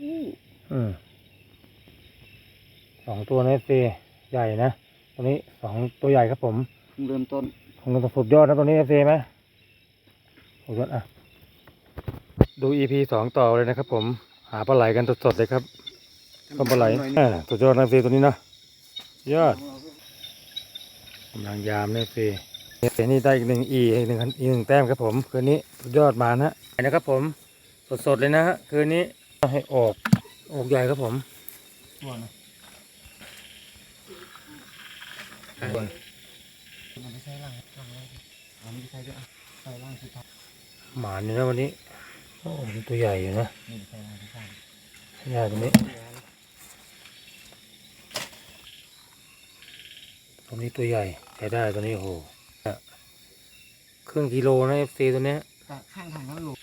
คู่อืมสองตัวนะซีใหญ่นะตัวนี้สองตัวใหญ่ครับผมเพิ่งเริ่มต้นคงจะสุดยอดนะตัวนี้ซีไหมสุดยอดอะดู EP สองต่อเลยนะครับ ผม หาปลาไหลกันสดๆเลยครับก็ปลาไหลอ่าสุดยอดนะซีตัวนี้นะยอดกำลังยามนะซีเสียนี่ได้อีกหนึ่งอีอีกหนึ่งอีกหนึ่งแต้มครับผมคืนนี้สุดยอดมานะนะครับผมสดๆเลยนะฮะคืนนี้ ให้ออกออกใหญ่ครับผมตัวนะมันไม่ใช่ล่างล่างแรกอ๋อไม่ใช่ด้วยอะใส่ล่างสุดท้ายหมาเนี่ยนะวันนี้โอ้มันตัวใหญ่อยู่นะนี่ใส่ล่างสุดท้ายใหญ่ตัวนี้ตัวนี้ตัวใหญ่ใช้ได้ตัวนี้โอ้โหครึ่งกิโลนะเอฟซีตัวเนี้ยแต่ข้างทางนั้นหลุด